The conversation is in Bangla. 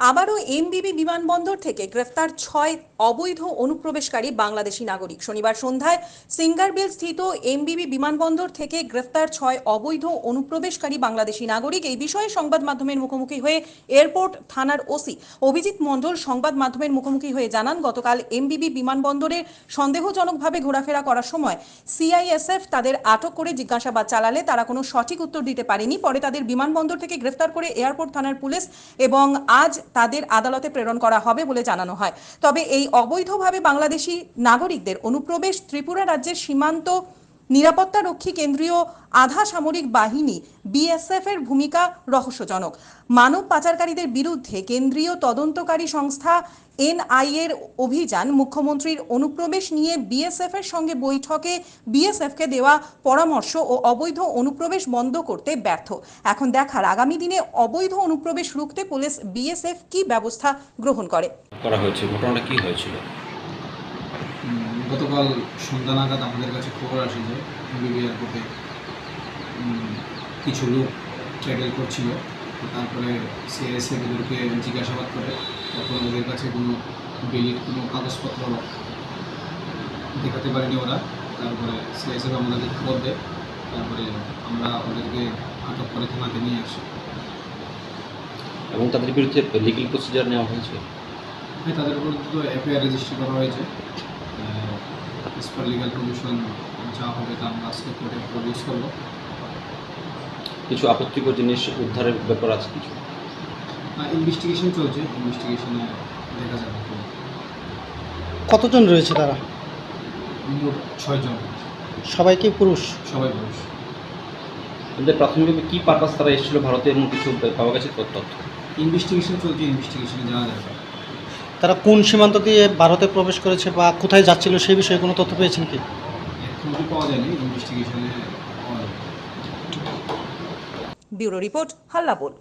আবারও এমবিবি বিমানবন্দর থেকে গ্রেফতার ছয় অবৈধ অনুপ্রবেশকারী বাংলাদেশি নাগরিক। শনিবার সন্ধ্যায় সিঙ্গারবিল স্থিত এমবিবি বিমানবন্দর থেকে গ্রেফতার ছয় অবৈধ অনুপ্রবেশকারী বাংলাদেশি নাগরিক। এই বিষয়ে সংবাদ মাধ্যমের মুখোমুখি হয়ে এয়ারপোর্ট থানার ওসি অভিজিৎ মণ্ডল সংবাদ মাধ্যমের মুখোমুখি হয়ে জানান, গতকাল এমবিবি বিমানবন্দরে সন্দেহজনকভাবে ঘোরাফেরা করার সময় সিআইএসএফ তাদের আটক করে জিজ্ঞাসাবাদ চালালে তারা কোনো সঠিক উত্তর দিতে পারেনি। পরে তাদের বিমানবন্দর থেকে গ্রেফতার করে এয়ারপোর্ট থানার পুলিশ এবং আজ তাদের আদালতে প্রেরণ করা হবে বলে জানানো হয়। তবে এই অবৈধভাবে বাংলাদেশি নাগরিকদের অনুপ্রবেশ, ত্রিপুরা রাজ্যের সীমান্ত নিরাপত্তা রক্ষী কেন্দ্রীয় আধা সামরিক বাহিনী বিএসএফ এর ভূমিকা রহস্যজনক। মানব পাচারকারীদের বিরুদ্ধে কেন্দ্রীয় তদন্তকারী সংস্থা এনআই এর অভিযান, মুখ্যমন্ত্রীর অনুপ্রবেশ নিয়ে বিএসএফ এর সঙ্গে বৈঠকে বিএসএফ কে দেওয়া পরামর্শ ও অবৈধ অনুপ্রবেশ বন্ধ করতে ব্যর্থ। এখন দেখার আগামী দিনে অবৈধ অনুপ্রবেশ রুখতে পুলিশ বিএসএফ কি ব্যবস্থা গ্রহণ করে? করা হয়েছে? ঘটনাটা কি হয়েছিল? গতকাল সন্ধ্যা নাগাদ আমাদের কাছে খবর আসে যে বিবি এয়ারপোর্টে কিছু লোক ট্র্যাভেল করছিল। তারপরে সিআইএসএফ ওদেরকে জিজ্ঞাসাবাদ করে তখন ওদের কাছে কোনো বেলির কোনো কাগজপত্র দেখাতে পারেনি ওরা। তারপরে সিআইএসএফ আমাদেরকে খবর দেয়। তারপরে আমরা ওদেরকে আটক করে থানাতে নিয়ে আসি। এবং তাদের বিরুদ্ধে লিগেল প্রসিজার নেওয়া হয়েছে? হ্যাঁ তাদের উপর তো এফআইআর রেজিস্টার করা হয়েছে। এস পার লিগাল প্রমিশন যা হবে তা আমরা আজকে কোর্টে প্রডিউস করব। কিছু আপত্তিকর জিনিস উদ্ধারের ব্যাপার আছে কিছু? ইনভেস্টিগেশন চলছে। ইনভেস্টিগেশনে দেখা যাবে কতজন রয়েছে তারা? মোট ছয়জন। সবাইকে পুরুষ? সবাই পুরুষ। তাদের প্রাথমিকভাবে কি পারপাস তারা এসেছিল ভারতে এবং কিছু পাওয়া গেছে তথ্য? ইনভেস্টিগেশন চলছে। ইনভেস্টিগেশনে জানা যাবে। তারা কোন সীমান্ত দিয়ে ভারতে প্রবেশ করেছে বা কোথায় যাচ্ছিল সেই বিষয়ে কোনো তথ্য পেয়েছেন কি? Bureau report Hallabol.